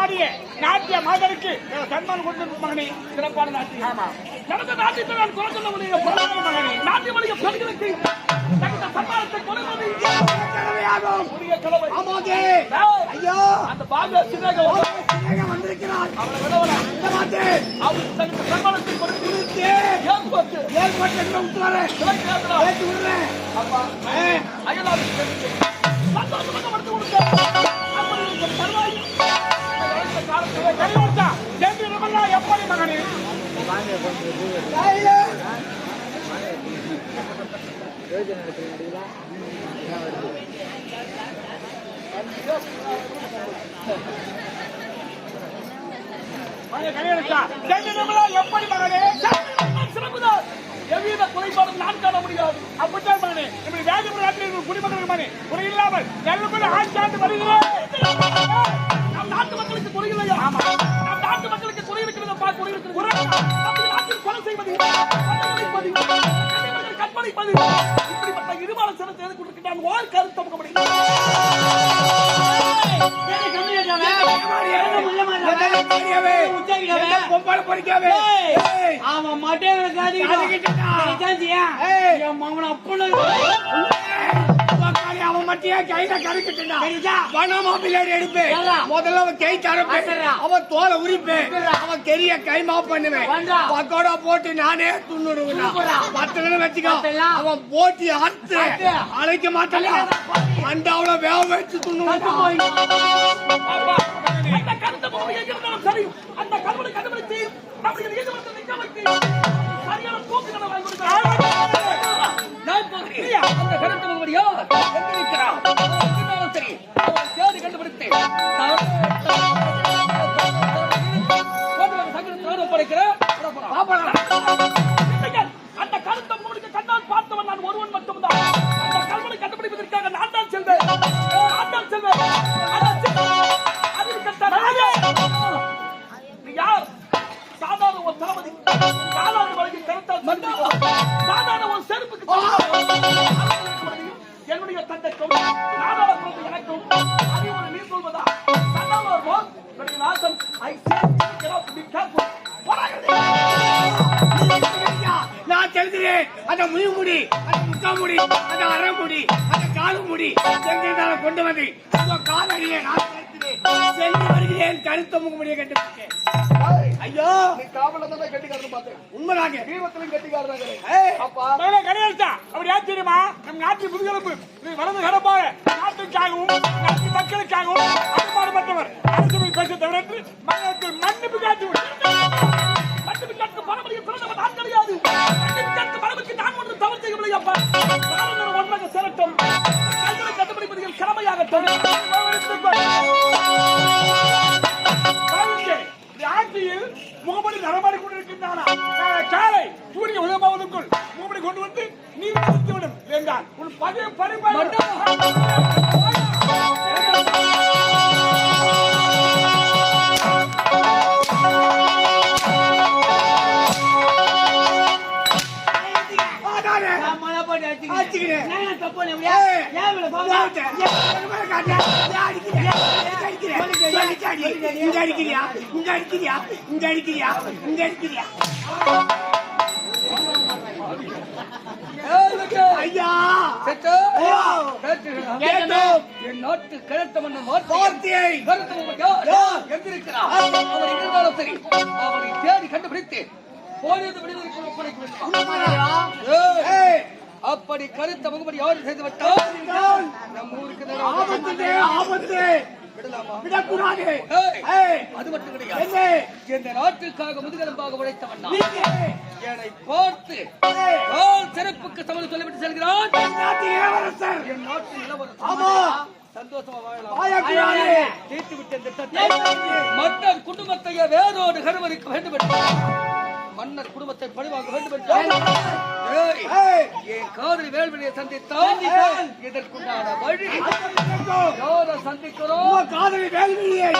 ஆடிய நாட்டிய மாதருக்கு சன்மானம் கொண்டு மகனே சிறப்பான நாட்டியம். ஆமா. நடந்த நாட்டியத்தை நான் குறை சொல்ல முடியும் பிறந்த மகனே நாட்டிய மொழிய பெண்களுக்கு தகுந்த சன்மானத்தை கொடுப்பது ஐயா. அந்த சிறக சிநேகா வந்திருக்கிறார் தகுந்த சன்மானத்தை கொடுத்து கொடுத்து ஏற்பட்டு. ஏற்பட்டு விடுறேன். அப்பா அயலாருக்கு எப்படி மகனே சிறப்புதான் எவ்வித குறைபாடும் நான் காண முடியாது அப்படித்தான் மகனே நாட்டில் குடிமக்கள் மகனே குறை இல்லாமல் நல்லபடி ஆட்சியாண்டு வருகிறேன் நம் நாட்டு மக்களுக்கு குறை இல்லையா ஆமா கனிமங்கள் கற்பழிப்பது இப்படிப்பட்ட இருபால சிறத்தை எது கொடுக்கின்றான் ஓர் கருத்து முக முடியும் அவன் மட்டும் மட்டும் கையில கருக்கிட்டா சரிதா? பணமா பிள்ளையாடி எடுப்பேன். முதல்ல அவன் கை தரப்பேன். அவன் தோலை உரிப்பேன். அவன் கெரிய கைமா பண்ணுவேன். பக்கோடா போட்டு நானே துண்ணுடுவேன். பத்து வச்சுக்கோ. பத்தெல்லாம். அவன் போட்டி அறுத்து. அழைக்க மாட்டான். அண்டாவுல வேக வச்சு துண்ணுவான் அந்த வைத்து சரியான தூக்குதலை வாங்கி கொடுக்கிறார். நான் பார்க்கிறேன் அந்த கருத்து முகமடியோ என்னுடைய தந்தைக்கும் எனக்கும் அதே ஒரு நீ சொல்வதா சண்டாளர் போல் நாசம் ஐ சே நான் தெரிஞ்சுறேன் அந்த முடி அந்த முக்காமுடி அந்த அரை அந்த முடி எங்கிருந்தாலும் கொண்டு வந்து காலடியை நான் சென்று வருகிறேன். கருத்த முகமுடியை கண்டுபிடிச்சேன் ஐயோ! நீ காவல தான் கட்டிக்காரன் பார்த்தேன். உண்மைதாங்க. தீபத்திலும் கட்டிக்காரன் ஏய், அப்பா. கடையாச்சா அப்படி யார் தெரியுமா? நம் நாட்டின் முதுகெலும்பு. நாட்டுக்காகவும் நாட்டு மக்களுக்காகவும் ஆட்சியில் முகமது நடமாடி கொண்டிருக்கின்றானா காலை சூரிய உதவாவதற்குள் முகமது கொண்டு வந்து நீ விடும் என்றான் உன் பதவி பரிமாற்றம். நான் தப்பு இங்க அடிக்கிறியா இங்க அடிக்கிறியா இங்க அடிக்கிறியா இங்க அடிக்கிறியா நாட்டு கிழத்த மன்னன் வார்த்தையை அவர் இருந்தாலும் சரி தேடி கண்டுபிடித்து போலீஸ் விடுதலை அப்படி கருத்த முகமடி யாரு செய்து விட்டால் நம் ஊருக்கு ஆபத்து! ஆபத்து விடக்கூடாது! அது மட்டும் கிடையாது. இந்த நாட்டுக்காக முதுகெலும்பாக உழைத்தவன் என்னை பார்த்து சிறப்புக்கு தமிழ் சொல்லிவிட்டு செல்கிறான். இளவரசர்! என் நாட்டு திட்டத்தை மன்னர் குடும்பத்தையே வேறோடு கருவறுக்க வேண்டும். மன்னர் குடும்பத்தை பழிவாங்க வேண்டும் காதலி வேல்வினையை சந்தித்தால் இதற்குண்டான வழி. சந்திக்கிறோம்? காதலி வேல்விழியை